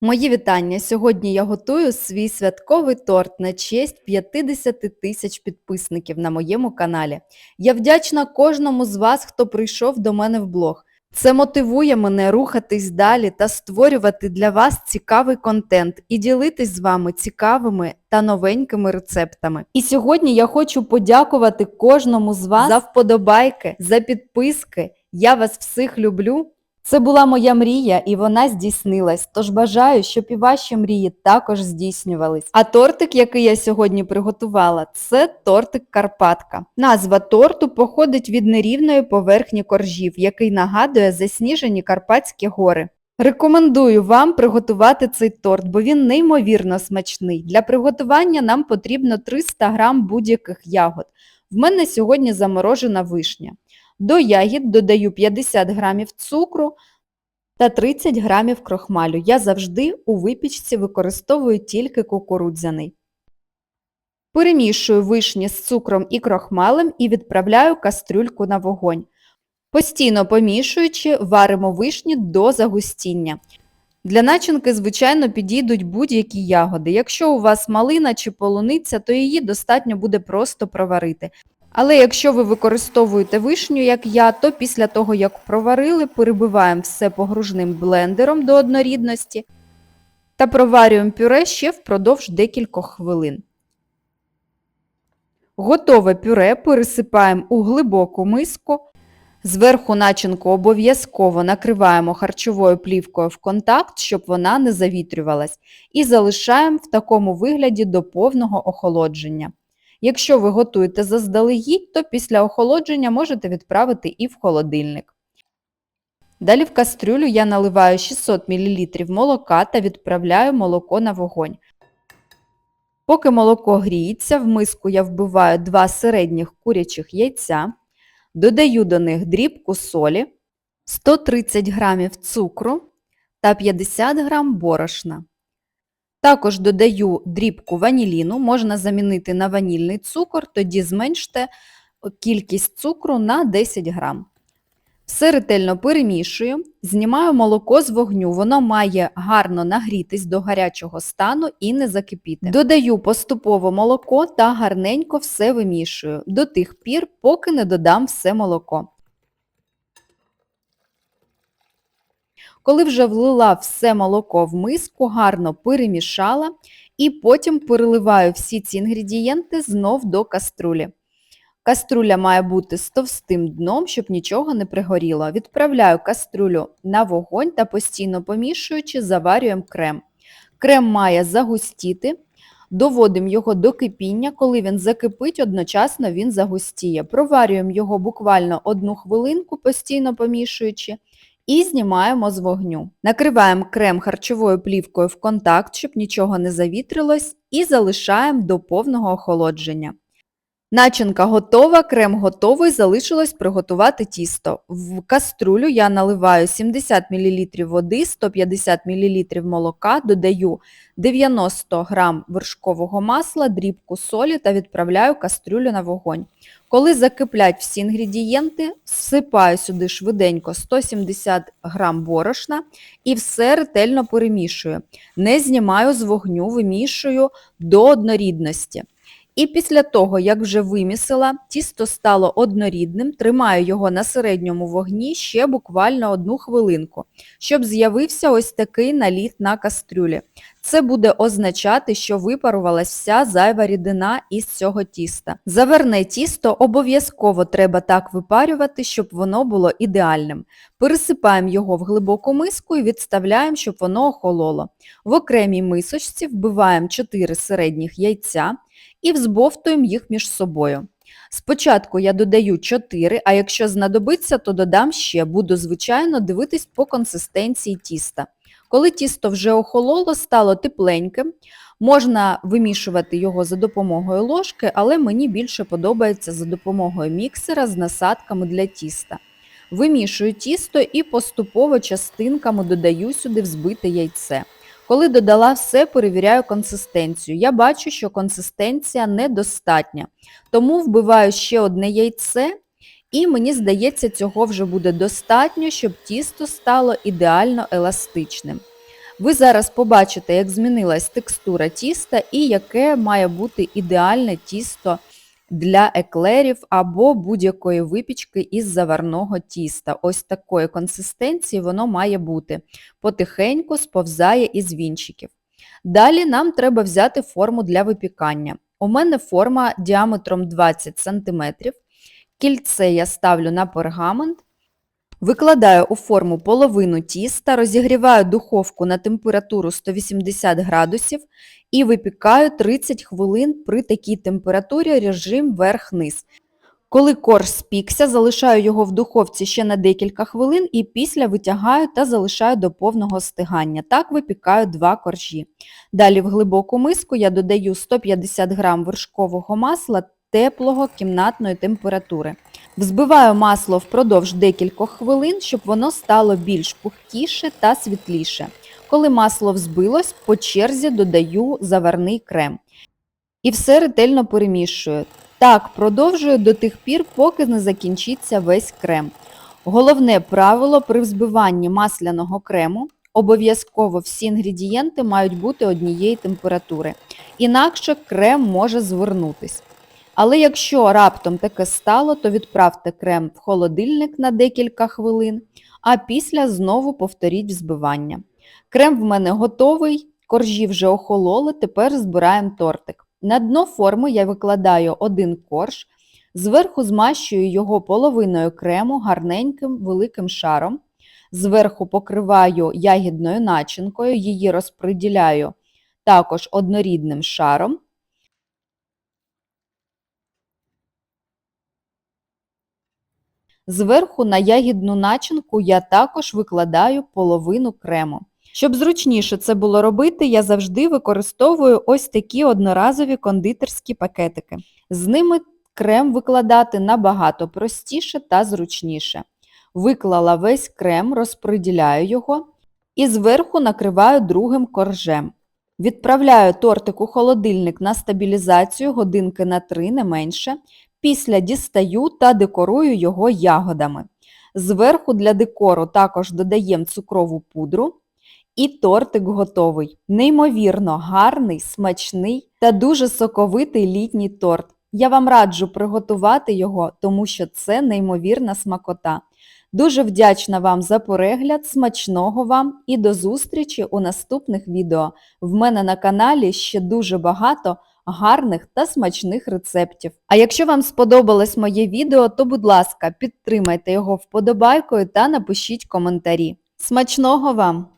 Мої вітання! Сьогодні я готую свій святковий торт на честь 50 тисяч підписників на моєму каналі. Я вдячна кожному з вас, хто прийшов до мене в блог. Це мотивує мене рухатись далі та створювати для вас цікавий контент і ділитись з вами цікавими та новенькими рецептами. І сьогодні я хочу подякувати кожному з вас за вподобайки, за підписки. Я вас всіх люблю. Це була моя мрія, і вона здійснилась. Тож бажаю, щоб і ваші мрії також здійснювались. А тортик, який я сьогодні приготувала, це тортик Карпатка. Назва торту походить від нерівної поверхні коржів, який нагадує засніжені Карпатські гори. Рекомендую вам приготувати цей торт, бо він неймовірно смачний. Для приготування нам потрібно 300 г будь-яких ягод. В мене сьогодні заморожена вишня. До ягід додаю 50 грамів цукру та 30 грамів крохмалю. Я завжди у випічці використовую тільки кукурудзяний. Перемішую вишні з цукром і крохмалем і відправляю кастрюльку на вогонь. Постійно помішуючи, варимо вишні до загустіння. Для начинки, звичайно, підійдуть будь-які ягоди. Якщо у вас малина чи полуниця, то її достатньо буде просто проварити. Але якщо ви використовуєте вишню, як я, то після того, як проварили, перебиваємо все погружним блендером до однорідності та проварюємо пюре ще впродовж декількох хвилин. Готове пюре пересипаємо у глибоку миску. Зверху начинку обов'язково накриваємо харчовою плівкою в контакт, щоб вона не завітрювалась, і залишаємо в такому вигляді до повного охолодження. Якщо ви готуєте заздалегідь, то після охолодження можете відправити і в холодильник. Далі в кастрюлю я наливаю 600 мл молока та відправляю молоко на вогонь. Поки молоко гріється, в миску я вбиваю 2 середніх курячих яйця, додаю до них дрібку солі, 130 г цукру та 50 г борошна. Також додаю дрібку ваніліну, можна замінити на ванільний цукор, тоді зменште кількість цукру на 10 грам. Все ретельно перемішую, знімаю молоко з вогню, воно має гарно нагрітись до гарячого стану і не закипіти. Додаю поступово молоко та гарненько все вимішую до тих пір, поки не додам все молоко. Коли вже влила все молоко в миску, гарно перемішала і потім переливаю всі ці інгредієнти знов до каструлі. Каструля має бути з товстим дном, щоб нічого не пригоріло. Відправляю каструлю на вогонь та постійно помішуючи, заварюємо крем. Крем має загустіти, доводимо його до кипіння, коли він закипить, одночасно він загустіє. Проварюємо його буквально одну хвилинку, постійно помішуючи і знімаємо з вогню. Накриваємо крем харчовою плівкою в контакт, щоб нічого не завітрилось, і залишаємо до повного охолодження. Начинка готова, крем готовий, залишилось приготувати тісто. В каструлю я наливаю 70 мл води, 150 мл молока, додаю 90 г вершкового масла, дрібку солі та відправляю кастрюлю на вогонь. Коли закиплять всі інгредієнти, всипаю сюди швиденько 170 г борошна і все ретельно перемішую. Не знімаю з вогню, вимішую до однорідності. І після того, як вже вимісила, тісто стало однорідним, тримаю його на середньому вогні ще буквально одну хвилинку, щоб з'явився ось такий наліт на кастрюлі. Це буде означати, що випарувалась вся зайва рідина із цього тіста. Заверне тісто обов'язково треба так випарювати, щоб воно було ідеальним. Пересипаємо його в глибоку миску і відставляємо, щоб воно охололо. В окремій мисочці вбиваємо 4 середніх яйця і взбовтуємо їх між собою. Спочатку я додаю 4, а якщо знадобиться, то додам ще, буду, звичайно, дивитись по консистенції тіста. Коли тісто вже охололо, стало тепленьким, можна вимішувати його за допомогою ложки, але мені більше подобається за допомогою міксера з насадками для тіста. Вимішую тісто і поступово частинками додаю сюди взбите яйце. Коли додала все, перевіряю консистенцію. Я бачу, що консистенція недостатня, тому вбиваю ще одне яйце, і мені здається, цього вже буде достатньо, щоб тісто стало ідеально еластичним. Ви зараз побачите, як змінилась текстура тіста і яке має бути ідеальне тісто для еклерів або будь-якої випічки із заварного тіста. Ось такої консистенції воно має бути. Потихеньку сповзає із вінчиків. Далі нам треба взяти форму для випікання. У мене форма діаметром 20 см. Кільце я ставлю на пергамент. Викладаю у форму половину тіста, розігріваю духовку на температуру 180 градусів і випікаю 30 хвилин при такій температурі режим верх-низ. Коли корж спікся, залишаю його в духовці ще на декілька хвилин і після витягаю та залишаю до повного стигання. Так випікаю два коржі. Далі в глибоку миску я додаю 150 г вершкового масла теплого кімнатної температури. Взбиваю масло впродовж декількох хвилин, щоб воно стало більш пухкіше та світліше. Коли масло взбилось, по черзі додаю заварний крем. І все ретельно перемішую. Так продовжую до тих пір, поки не закінчиться весь крем. Головне правило при взбиванні масляного крему обов'язково всі інгредієнти мають бути однієї температури, інакше крем може звернутись. Але якщо раптом таке стало, то відправте крем в холодильник на декілька хвилин, а після знову повторіть взбивання. Крем в мене готовий, коржі вже охололи, тепер збираємо тортик. На дно форми я викладаю один корж, зверху змащую його половиною крему гарненьким великим шаром, зверху покриваю ягідною начинкою, її розподіляю також однорідним шаром. Зверху на ягідну начинку я також викладаю половину крему. Щоб зручніше це було робити, я завжди використовую ось такі одноразові кондитерські пакетики. З ними крем викладати набагато простіше та зручніше. Виклала весь крем, розподіляю його і зверху накриваю другим коржем. Відправляю тортик у холодильник на стабілізацію годинки на 3 не менше. Після дістаю та декорую його ягодами. Зверху для декору також додаємо цукрову пудру. І тортик готовий. Неймовірно гарний, смачний та дуже соковитий літній торт. Я вам раджу приготувати його, тому що це неймовірна смакота. Дуже вдячна вам за перегляд, смачного вам і до зустрічі у наступних відео. В мене на каналі ще дуже багато гарних та смачних рецептів. А якщо вам сподобалось моє відео, то будь ласка, підтримайте його вподобайкою та напишіть коментарі. Смачного вам!